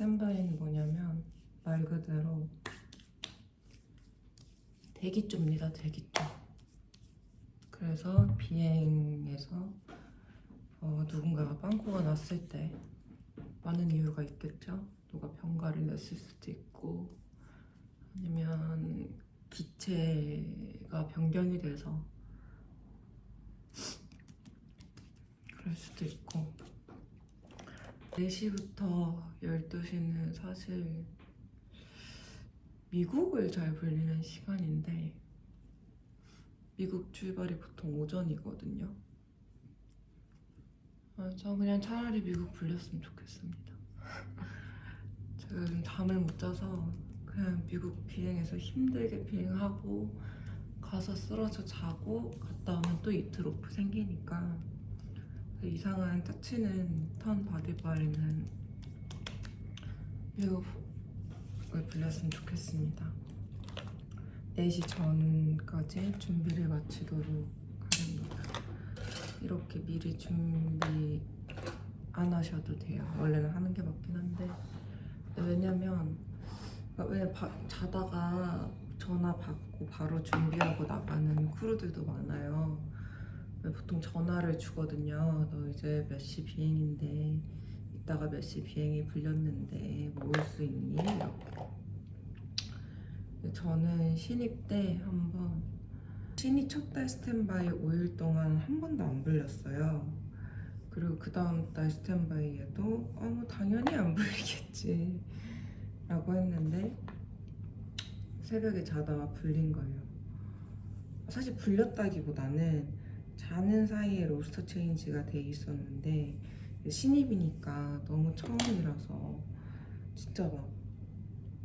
스탠바이는 뭐냐면 말 그대로 대기조입니다. 대기조. 그래서 비행에서 어, 누군가가 빵꾸가 났을 때 많은 이유가 있겠죠. 누가 병가를 냈을 수도 있고 아니면 기체가 변경이 돼서 그럴 수도 있고 4시부터 12시는 사실 미국을 잘 불리는 시간인데 미국 출발이 보통 오전이거든요. 아, 저 그냥 차라리 미국 불렸으면 좋겠습니다. 요즘 잠을 못 자서 그냥 미국 비행해서 힘들게 비행하고 가서 쓰러져 자고 갔다 오면 또 이틀 오프 생기니까 그 이상한 짜치는 턴 바디바이는 미국을 불렸으면 좋겠습니다. 4시 전까지 준비를 마치도록 하렵니다. 이렇게 미리 준비 안 하셔도 돼요. 원래는 하는 게 맞긴 한데 왜냐면 왜 바- 자다가 전화 받고 바로 준비하고 나가는 크루들도 많아요. 왜 보통 전화를 주거든요. 너 이제 몇 시 비행인데 이따가 몇 시 비행이 불렸는데 뭐 올 수 있니? 이렇게. 저는 신입 때 한번 신입 첫 달 스탠바이 5일 동안 한 번도 안 불렸어요. 그리고 그 다음 달 스탠바이에도 어, 뭐 당연히 안 불리겠지 라고 했는데 새벽에 자다가 불린 거예요. 사실 불렸다기보다는 자는 사이에 로스터 체인지가 돼 있었는데 신입이니까 너무 처음이라서 진짜 막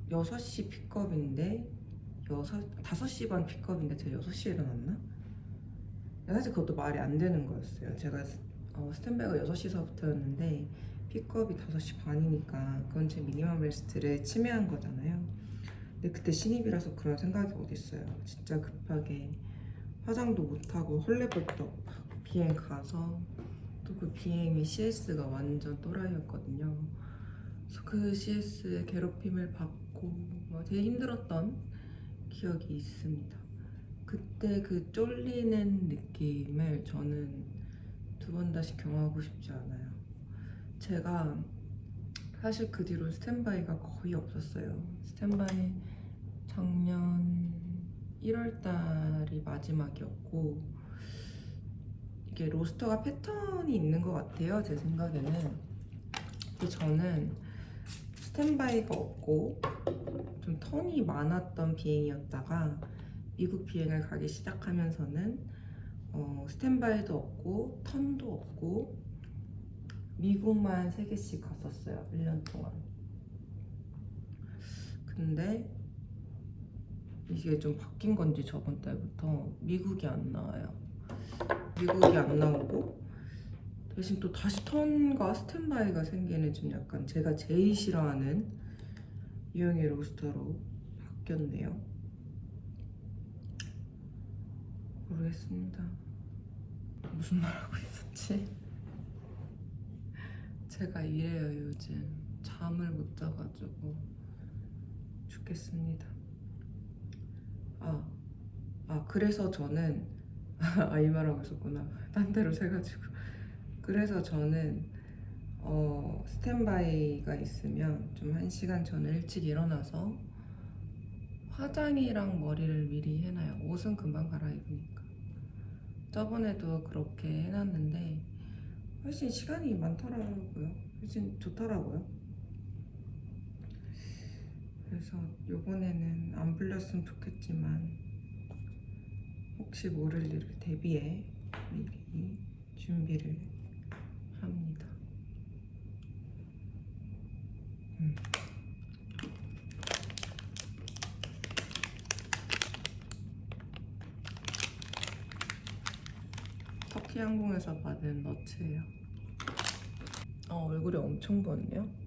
6시 픽업인데 6, 5시 반 픽업인데 제가 6시에 일어났나? 사실 그것도 말이 안 되는 거였어요. 제가 어, 스탠바이가 6시서부터였는데 픽업이 5시 반이니까 그건 제 미니멈 베스트를 침해한 거잖아요. 근데 그때 신입이라서 그런 생각이 어딨어요. 진짜 급하게 화장도 못하고 헐레벌떡 비행 가서 또 그 비행이 CS가 완전 또라이였거든요. 그래서 그 CS의 괴롭힘을 받고 막 되게 힘들었던 기억이 있습니다. 그때 그 쫄리는 느낌을 저는 두 번 다시 경험하고 싶지 않아요. 제가 사실 그 뒤로 스탠바이가 거의 없었어요. 스탠바이 작년 1월 달이 마지막이었고 이게 로스터가 패턴이 있는 것 같아요. 제 생각에는. 근데 저는 스탠바이가 없고 좀 턴이 많았던 비행이었다가 미국 비행을 가기 시작하면서는 어, 스탠바이도 없고 턴도 없고 미국만 3개씩 갔었어요 1년 동안 근데 이게 좀 바뀐 건지 저번 달부터 미국이 안 나와요 미국이 안 나오고 대신 또 다시 턴과 스탠바이가 생기는 좀 약간 제가 제일 싫어하는 유형의 로스터로 바뀌었네요 모르겠습니다 무슨 말 하고 있었지? 제가 이래요 요즘 잠을 못 자가지고 죽겠습니다. 아, 아 그래서 저는 아 이 말하고 있었구나. 딴 데로 새가지고 그래서 저는 어 스탠바이가 있으면 좀 한 시간 전에 일찍 일어나서 화장이랑 머리를 미리 해놔요. 옷은 금방 갈아입으니까. 저번에도 그렇게 해놨는데 훨씬 시간이 많더라고요. 훨씬 좋더라고요. 그래서 요번에는 안 불렸으면 좋겠지만 혹시 모를 일을 대비해 미리 준비를 합니다. 음. 터키 항공에서 받은 너츠예요. 어, 얼굴이 엄청 부었네요.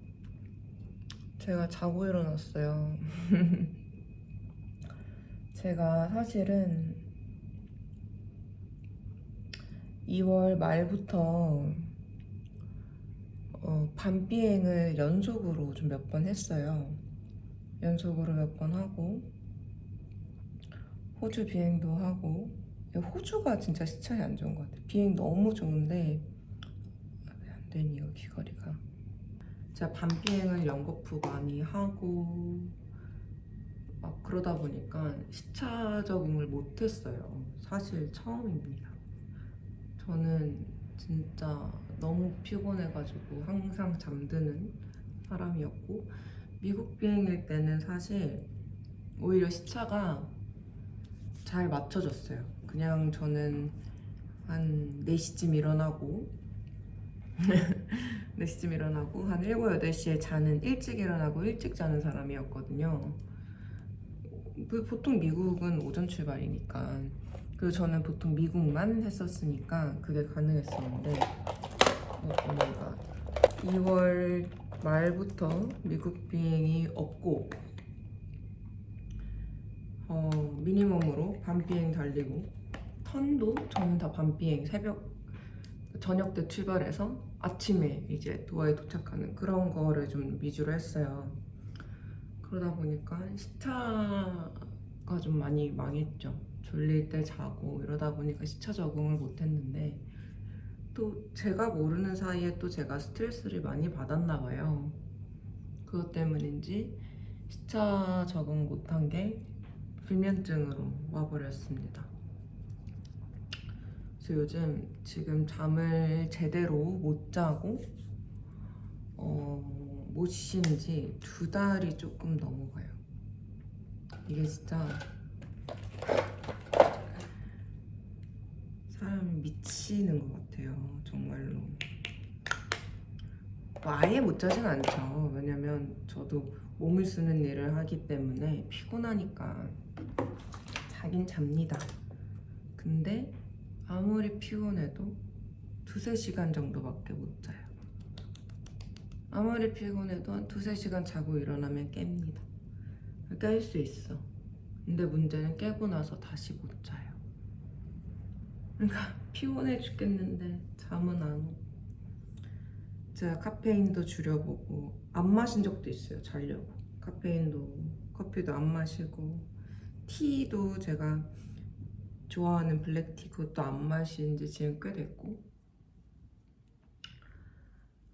제가 자고 일어났어요. 제가 사실은 2월 말부터 어, 어, 밤 비행을 연속으로 좀 몇 번 했어요. 연속으로 몇 번 하고 호주 비행도 하고 호주가 진짜 시차이 안 좋은 것 같아요. 비행 너무 좋은데 아, 왜안 되니 이거 귀걸이가. 제가 밤 비행을 연거푸 많이 하고 막 그러다 보니까 시차 적응을 못했어요. 사실 처음입니다. 저는 진짜 너무 피곤해가지고 항상 잠드는 사람이었고 미국 비행일 때는 사실 오히려 시차가 잘 맞춰졌어요. 그냥 저는 한 4시쯤 일어나고 4시쯤 일어나고 한 7, 8시에 자는 일찍 일어나고 일찍 자는 사람이었거든요. 그 보통 미국은 오전 출발이니까 그리고 저는 보통 미국만 했었으니까 그게 가능했었는데 어, 오마이갓 2월 말부터 미국 비행이 없고 어, 미니멈으로 밤 비행 달리고 턴도 저는 다 밤 비행 새벽 저녁 때 출발해서 아침에 이제 도하에 도착하는 그런 거를 좀 위주로 했어요. 그러다 보니까 시차가 좀 많이 망했죠. 졸릴 때 자고 이러다 보니까 시차 적응을 못 했는데 또 제가 모르는 사이에 또 제가 스트레스를 많이 받았나 봐요. 그것 때문인지 시차 적응 못한 게 불면증으로 와버렸습니다. 그래서 요즘 지금 잠을 제대로 못 자고 어, 못 쉰 지 두 달이 조금 넘어가요. 이게 진짜 사람이 미치는 것 같아요. 정말로. 뭐 아예 못 자진 않죠. 왜냐면 저도 몸을 쓰는 일을 하기 때문에 피곤하니까 자긴 잡니다. 근데 아무리 피곤해도 두세 시간 정도밖에 못 자요. 아무리 피곤해도 한 두세 시간 자고 일어나면 깹니다. 깰 수 있어. 근데 문제는 깨고 나서 다시 못 자요. 그러니까 피곤해 죽겠는데 잠은 안 오고. 제가 카페인도 줄여보고 안 마신 적도 있어요. 자려고. 카페인도 커피도 안 마시고 티도 제가 좋아하는 블랙티 그것도 안 마신 지 지금 꽤 됐고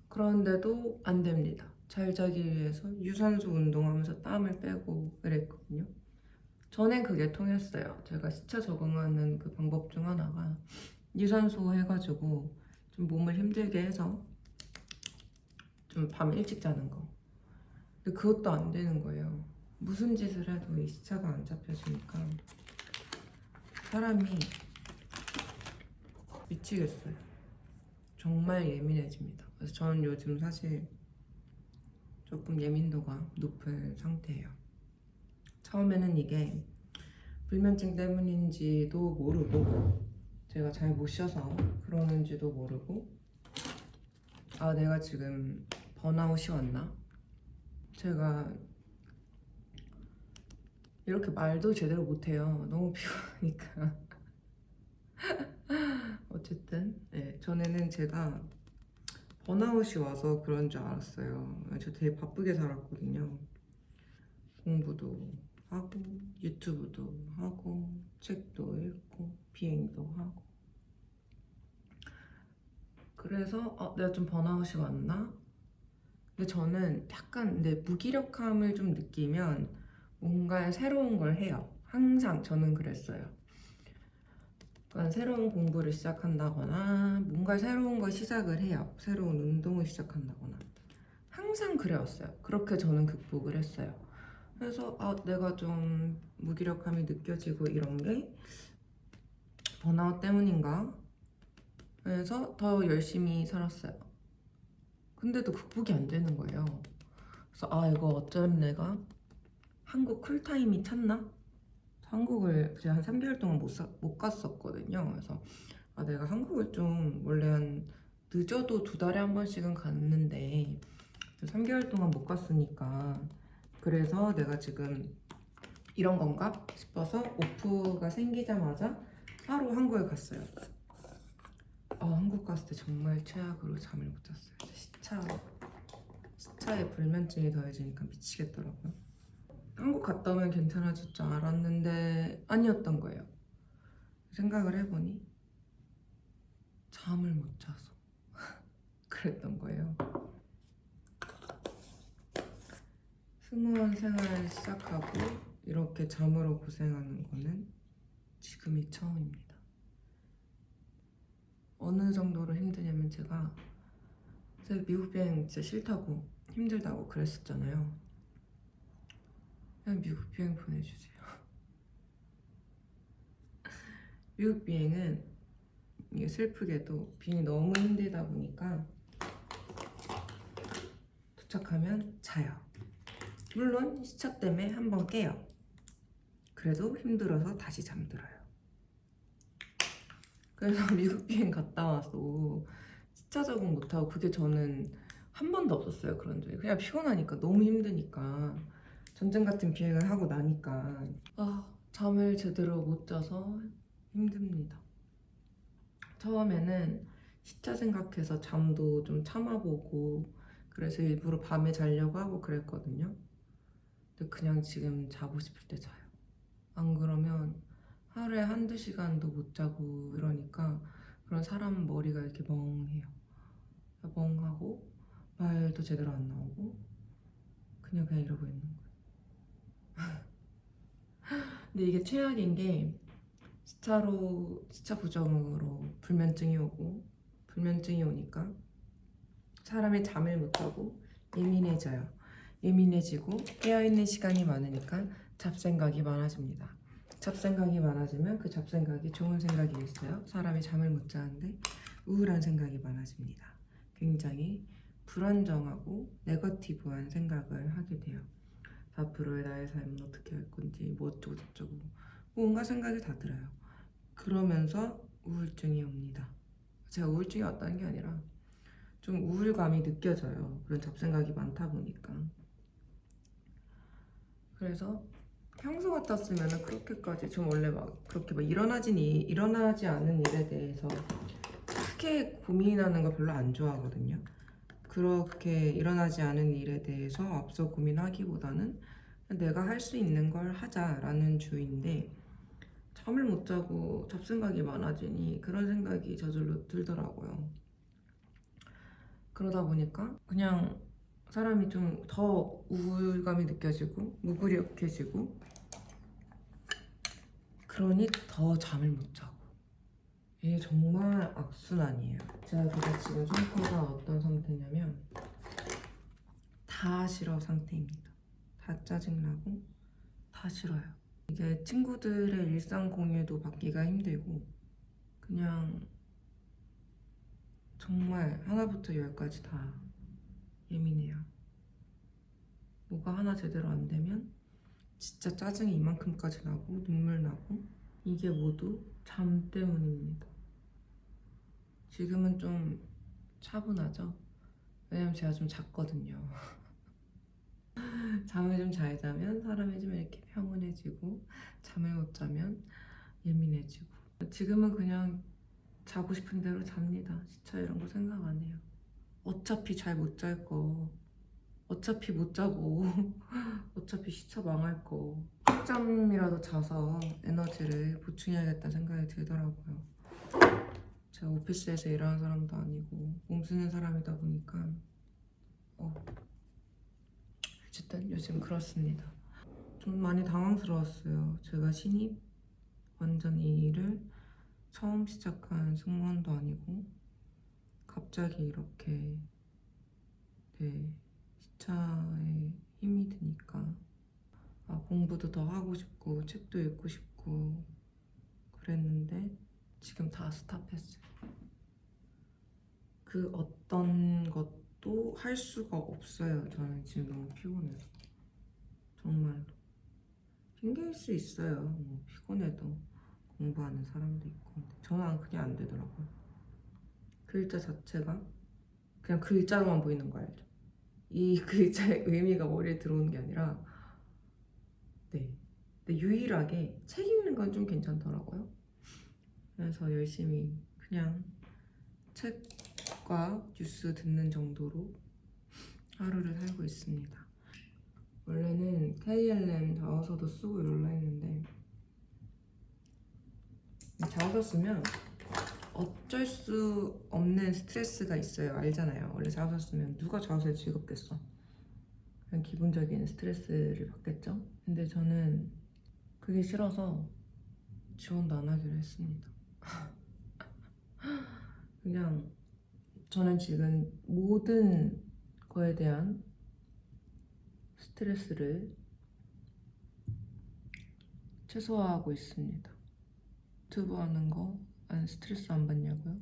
그런데도 안 됩니다. 잘 자기 위해서 유산소 운동하면서 땀을 빼고 그랬거든요. 전엔 그게 통했어요. 제가 시차 적응하는 그 방법 중 하나가 유산소 해가지고 좀 몸을 힘들게 해서 좀 밤 일찍 자는 거. 근데 그것도 안 되는 거예요. 무슨 짓을 해도 이 시차가 안 잡혀지니까 사람이 미치겠어요. 정말 예민해집니다. 그래서 저는 요즘 사실 조금 예민도가 높은 상태예요. 처음에는 이게 불면증 때문인지도 모르고 제가 잘 못 쉬어서 그러는지도 모르고 아 내가 지금 번아웃이 왔나? 제가 이렇게 말도 제대로 못해요. 너무 피곤하니까. 어쨌든 네, 전에는 제가 번아웃이 와서 그런 줄 알았어요. 저 되게 바쁘게 살았거든요. 공부도 하고 유튜브도 하고 책도 읽고 비행도 하고 그래서 어, 내가 좀 번아웃이 왔나? 근데 저는 약간 근데 무기력함을 좀 느끼면 뭔가 새로운 걸 해요. 항상 저는 그랬어요. 새로운 공부를 시작한다거나 뭔가 새로운 걸 시작을 해요. 새로운 운동을 시작한다거나 항상 그래왔어요. 그렇게 저는 극복을 했어요. 그래서 아 내가 좀 무기력함이 느껴지고 이런 게 번아웃 때문인가? 그래서 더 열심히 살았어요. 근데도 극복이 안 되는 거예요. 그래서 아 이거 어쩌면 내가 한국 쿨타임이 찼나? 한국을 제가 한 3개월 동안 못, 사, 못 갔었거든요. 그래서 아 내가 한국을 좀 원래 한 늦어도 두 달에 한 번씩은 갔는데 3개월 동안 못 갔으니까 그래서 내가 지금 이런 건가 싶어서 오프가 생기자마자 바로 한국에 갔어요. 어, 한국 갔을 때 정말 최악으로 잠을 못 잤어요. 시차 시차에 불면증이 더해지니까 미치겠더라고요. 한국 갔다 오면 괜찮아질 줄 알았는데 아니었던 거예요. 생각을 해보니 잠을 못 자서 그랬던 거예요. 승무원 생활 시작하고 이렇게 잠으로 고생하는 거는 지금이 처음입니다. 어느 정도로 힘드냐면 제가 미국 비행 진짜 싫다고 힘들다고 그랬었잖아요. 미국 비행 보내주세요. 미국 비행은 이게 슬프게도 비행이 너무 힘들다 보니까 도착하면 자요. 물론 시차 때문에 한 번 깨요. 그래도 힘들어서 다시 잠들어요. 그래서 미국 비행 갔다 와서 시차 적응 못하고 그게 저는 한 번도 없었어요 그런 적이 그냥 피곤하니까 너무 힘드니까 전쟁 같은 비행을 하고 나니까 아 잠을 제대로 못 자서 힘듭니다. 처음에는 시차 생각해서 잠도 좀 참아보고 그래서 일부러 밤에 자려고 하고 그랬거든요. 근데 그냥 지금 자고 싶을 때 자요. 안 그러면 하루에 한두 시간도 못 자고 이러니까 그런 사람 머리가 이렇게 멍해요. 멍하고 말도 제대로 안 나오고 그냥 그냥 이러고 있는 거예요. 근데 이게 최악인 게 시차로 시차 부정으로 불면증이 오고 불면증이 오니까 사람이 잠을 못 자고 예민해져요. 예민해지고 깨어 있는 시간이 많으니까 잡생각이 많아집니다. 잡생각이 많아지면 그 잡생각이 좋은 생각이 있어요. 사람이 잠을 못 자는데 우울한 생각이 많아집니다. 굉장히 불안정하고 네거티브한 생각을 하게 돼요. 앞으로의 나의 삶은 어떻게 할 건지 뭐 어쩌고 저쩌고 뭔가 생각이 다 들어요. 그러면서 우울증이 옵니다. 제가 우울증이 왔다는 게 아니라 좀 우울감이 느껴져요. 그런 잡생각이 많다 보니까. 그래서 평소 같았으면 그렇게까지 좀 원래 막 그렇게 막 일어나진 이, 일어나지 않은 일에 대해서 크게 고민하는 거 별로 안 좋아하거든요. 그렇게 일어나지 않은 일에 대해서 앞서 고민하기보다는 내가 할 수 있는 걸 하자라는 주의인데 잠을 못 자고 잡생각이 많아지니 그런 생각이 저절로 들더라고요. 그러다 보니까 그냥 사람이 좀 더 우울감이 느껴지고 무기력해지고 그러니 더 잠을 못 자고 이게 정말 악순환이에요. 제가 그래서 지금 상태가 어떤 상태냐면 다 싫어 상태입니다. 다 짜증나고 다 싫어요. 이게 친구들의 일상 공유도 받기가 힘들고 그냥 정말 하나부터 열까지 다 예민해요. 뭐가 하나 제대로 안 되면 진짜 짜증이 이만큼까지 나고 눈물 나고 이게 모두 잠 때문입니다. 지금은 좀 차분하죠. 왜냐면 제가 좀 잤거든요. 잠을 좀 잘 자면 사람이 좀 이렇게 평온해지고 잠을 못 자면 예민해지고 지금은 그냥 자고 싶은 대로 잡니다. 시차 이런 거 생각 안 해요. 어차피 잘 못 잘 거. 어차피 못 자고 어차피 시차 망할 거. 잠이라도 자서 에너지를 보충해야겠다 생각이 들더라고요. 제가 오피스에서 일하는 사람도 아니고 몸 쓰는 사람이다 보니까 어 어쨌든 요즘 그렇습니다. 좀 많이 당황스러웠어요. 제가 신입 완전 이 일을 처음 시작한 승무원도 아니고 갑자기 이렇게 네 시차에 힘이 드니까 아 공부도 더 하고 싶고 책도 읽고 싶고 그랬는데 지금 다 스탑했어요. 그 어떤 것도 할 수가 없어요. 저는 지금 너무 피곤해서 정말로 핑계일 수 있어요. 뭐 피곤해도 공부하는 사람도 있고 저는 그게 안 되더라고요. 글자 자체가 그냥 글자로만 보이는 거 알죠? 이 글자의 의미가 머리에 들어오는 게 아니라 네. 근데 유일하게 책 읽는 건 좀 괜찮더라고요. 그래서 열심히 그냥 책과 뉴스 듣는 정도로 하루를 살고 있습니다. 원래는 KLM 자소서도 쓰고 이럴라 했는데 자소서 쓰면 어쩔 수 없는 스트레스가 있어요. 알잖아요. 원래 자소서 쓰면 누가 자소서에 즐겁겠어. 그냥 기본적인 스트레스를 받겠죠. 근데 저는 그게 싫어서 지원도 안 하기로 했습니다. 그냥 저는 지금 모든 거에 대한 스트레스를 최소화하고 있습니다. 유튜브 하는 거 안 스트레스 안 받냐고요?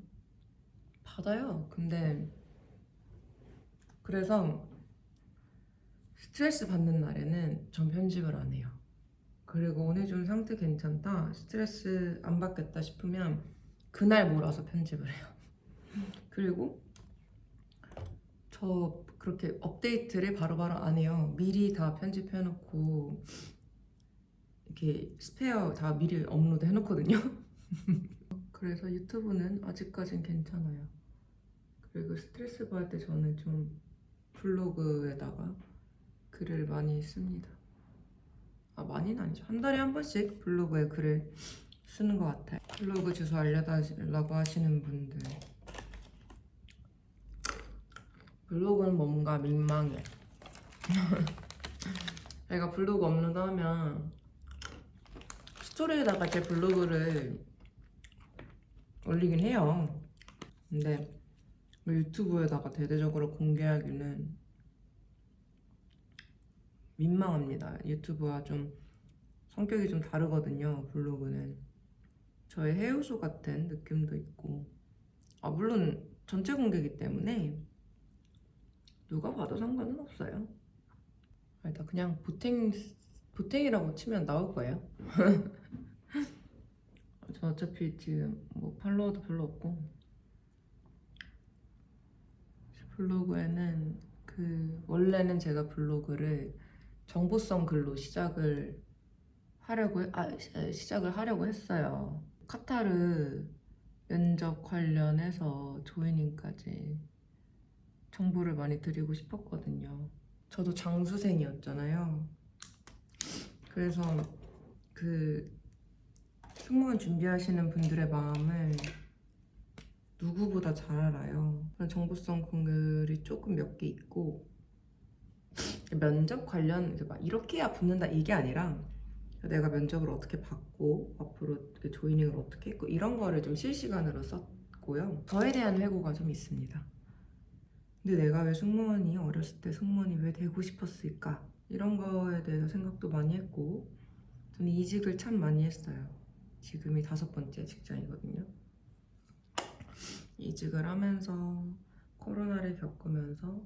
받아요. 근데 그래서 스트레스 받는 날에는 전 편집을 안 해요. 그리고 오늘 좀 상태 괜찮다, 스트레스 안 받겠다 싶으면 그날 몰아서 편집을 해요. 그리고 저 그렇게 업데이트를 바로 바로 안 해요. 미리 다 편집해 놓고 이렇게 스페어 다 미리 업로드 해놓거든요. 그래서 유튜브는 아직까진 괜찮아요. 그리고 스트레스 받을 때 저는 좀 블로그에다가 글을 많이 씁니다. 아 많이는 아니죠. 한 달에 한 번씩 블로그에 글을 쓰는 것 같아요. 블로그 주소 알려달라고 하시는 분들 블로그는 뭔가 민망해. 제가 블로그 업로드하면 스토리에다가 제 블로그를 올리긴 해요. 근데 유튜브에다가 대대적으로 공개하기는 민망합니다. 유튜브와 좀 성격이 좀 다르거든요. 블로그는 저의 해우소 같은 느낌도 있고 아 물론 전체 공개이기 때문에 누가 봐도 상관은 없어요. 일단 그냥 보탱 보탱이라고 치면 나올 거예요. 저 어차피 지금 뭐 팔로워도 별로 없고 블로그에는 그 원래는 제가 블로그를 정보성 글로 시작을 하려고 해- 아 시- 시작을 하려고 했어요. 카타르 면접 관련해서 조이닝까지 정보를 많이 드리고 싶었거든요. 저도 장수생이었잖아요. 그래서 그 승무원 준비하시는 분들의 마음을 누구보다 잘 알아요. 정보성 글이 조금 몇 개 있고 면접 관련 막 이렇게 해야 붙는다 이게 아니라 내가 면접을 어떻게 받고 앞으로 조이닝을 어떻게 했고 이런 거를 좀 실시간으로 썼고요. 저에 대한 회고가 좀 있습니다. 근데 내가 왜 승무원이 어렸을 때 승무원이 왜 되고 싶었을까 이런 거에 대해서 생각도 많이 했고 저는 이직을 참 많이 했어요. 지금이 다섯 번째 직장이거든요. 이직을 하면서 코로나를 겪으면서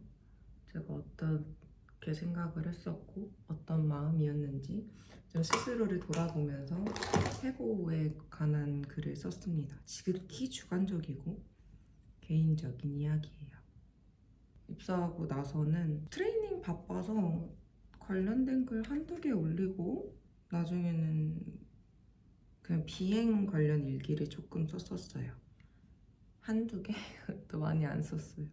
제가 어 떻게 생각을 했었고 어떤 마음이었는지 좀 스스로를 돌아보면서 해고에 관한 글을 썼습니다. 지극히 주관적이고 개인적인 이야기예요. 입사하고 나서는 트레이닝 바빠서 관련된 글 한두 개 올리고 나중에는 그냥 비행 관련 일기를 조금 썼었어요. 한두 개? 또 많이 안 썼어요.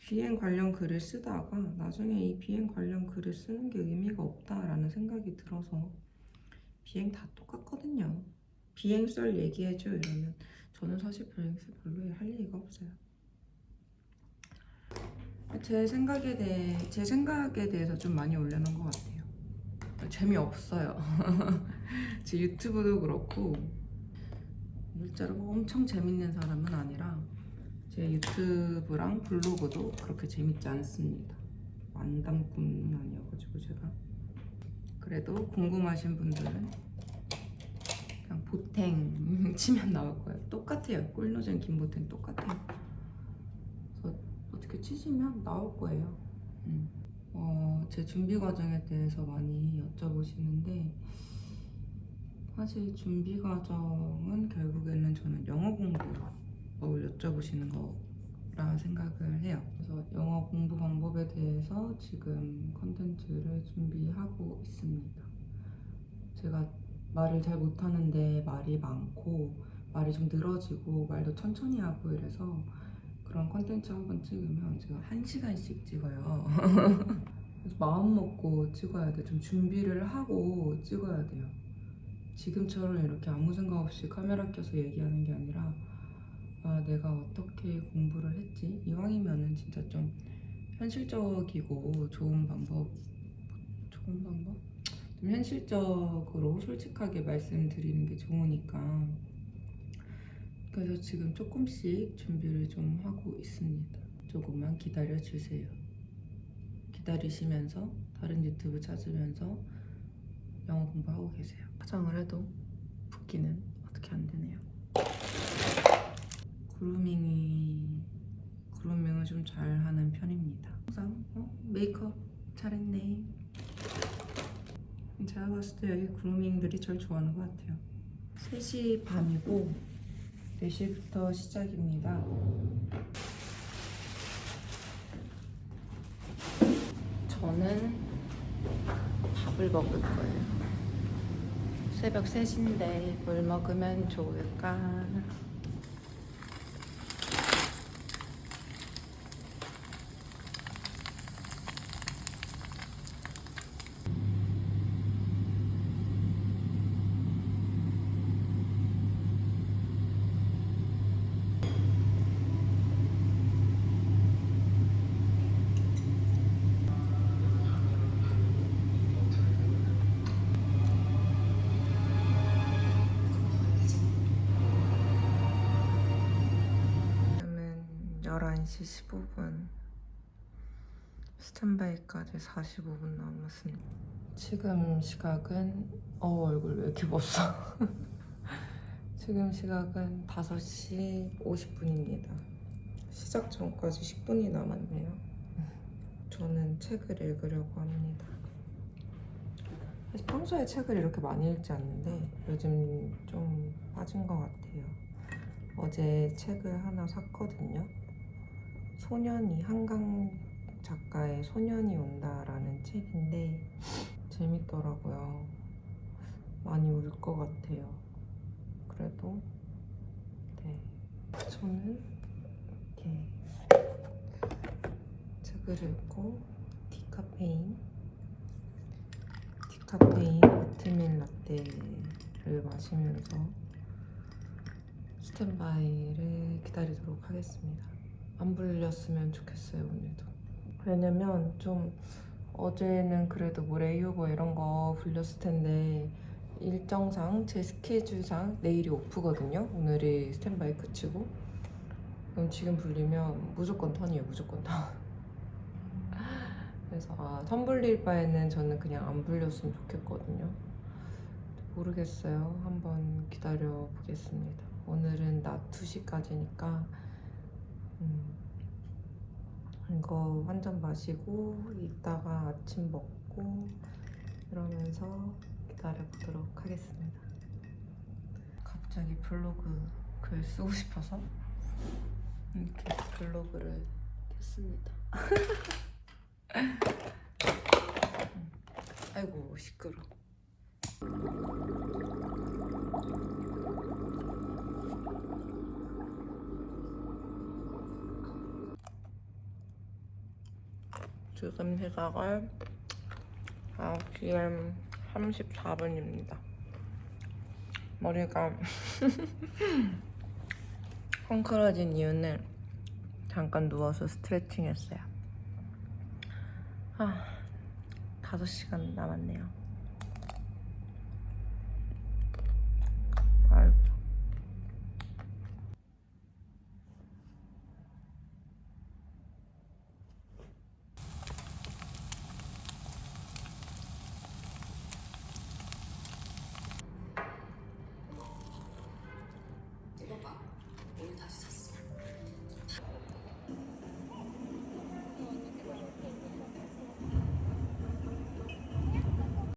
비행 관련 글을 쓰다가 나중에 이 비행 관련 글을 쓰는 게 의미가 없다라는 생각이 들어서 비행 다 똑같거든요. 비행 썰 얘기해줘 이러면 저는 사실 비행 썰 별로 할 얘기가 없어요. 제 생각에 대해 제 생각에 대해서 좀 많이 올려놓은 것 같아요. 재미없어요. 제 유튜브도 그렇고 일자로 뭐 엄청 재밌는 사람은 아니라 제 유튜브랑 블로그도 그렇게 재밌지 않습니다. 만담꾼은 아니어가지고 제가 그래도 궁금하신 분들은 그냥 보탱 치면 나올 거예요. 똑같아요. 꿀노잼 김보탱 똑같아요. 그래서 어떻게 치시면 나올 거예요. 음. 어, 제 준비 과정에 대해서 많이 여쭤보시는데 사실 준비 과정은 결국에는 저는 영어 공부를 여쭤보시는 거라 생각을 해요. 그래서 영어 공부 방법에 대해서 지금 컨텐츠를 준비하고 있습니다. 제가 말을 잘 못하는데 말이 많고 말이 좀 늘어지고 말도 천천히 하고 이래서 그런 컨텐츠 한 번 찍으면 제가 한 시간씩 찍어요. 그래서 마음 먹고 찍어야 돼. 좀 준비를 하고 찍어야 돼요. 지금처럼 이렇게 아무 생각 없이 카메라 켜서 얘기하는 게 아니라 아 내가 어떻게 공부를 했지? 이왕이면은 진짜 좀 현실적이고 좋은 방법 좋은 방법? 좀 현실적으로 솔직하게 말씀드리는 게 좋으니까. 그래서 지금 조금씩 준비를 좀 하고 있습니다. 조금만 기다려 주세요. 기다리시면서 다른 유튜브 찾으면서 영어 공부하고 계세요. 화장을 해도 붓기는 어떻게 안 되네요 그루밍이 그루밍을 좀 잘하는 편입니다. 항상 어? 메이크업 잘했네. 제가 봤을 때 여기 그루밍들이 제일 좋아하는 것 같아요. 3시 반이고 4시부터 시작입니다. 저는 밥을 먹을 거예요. 새벽 3시인데 뭘 먹으면 좋을까? 11시 15분. 스탠바이까지 45분 남았습니다. 지금 시각은 어 얼굴 왜 이렇게 벗어? 지금 시각은 5시 50분입니다. 시작 전까지 10분이 남았네요. 저는 책을 읽으려고 합니다. 사실 평소에 책을 이렇게 많이 읽지 않는데 요즘 좀 빠진 것 같아요. 어제 책을 하나 샀거든요. 소년이 한강 작가의 소년이 온다라는 책인데 재밌더라고요. 많이 울 것 같아요. 그래도 네 저는 이렇게 책을 읽고 디카페인 디카페인 오트밀 라떼를 마시면서 스탠바이를 기다리도록 하겠습니다. 안 불렸으면 좋겠어요, 오늘도. 왜냐면 좀 어제는 그래도 뭐 레이오버 이런 거 불렸을 텐데 일정상 제 스케줄상 내일이 오프거든요. 오늘이 스탠바이 끝이고 그럼 지금 불리면 무조건 턴이에요, 무조건 턴. 그래서 아, 턴 불릴 바에는 저는 그냥 안 불렸으면 좋겠거든요. 모르겠어요. 한번 기다려 보겠습니다. 오늘은 낮 2시까지니까 음, 이거 한 잔 마시고 이따가 아침 먹고 이러면서 기다려 보도록 하겠습니다. 갑자기 블로그 글 쓰고 싶어서 이렇게 블로그를 켰습니다. 아이고 시끄러. 지금 시각은 9시 34분입니다. 머리가 헝클어진 이유는 잠깐 누워서 스트레칭 했어요. 아, 5시간 남았네요.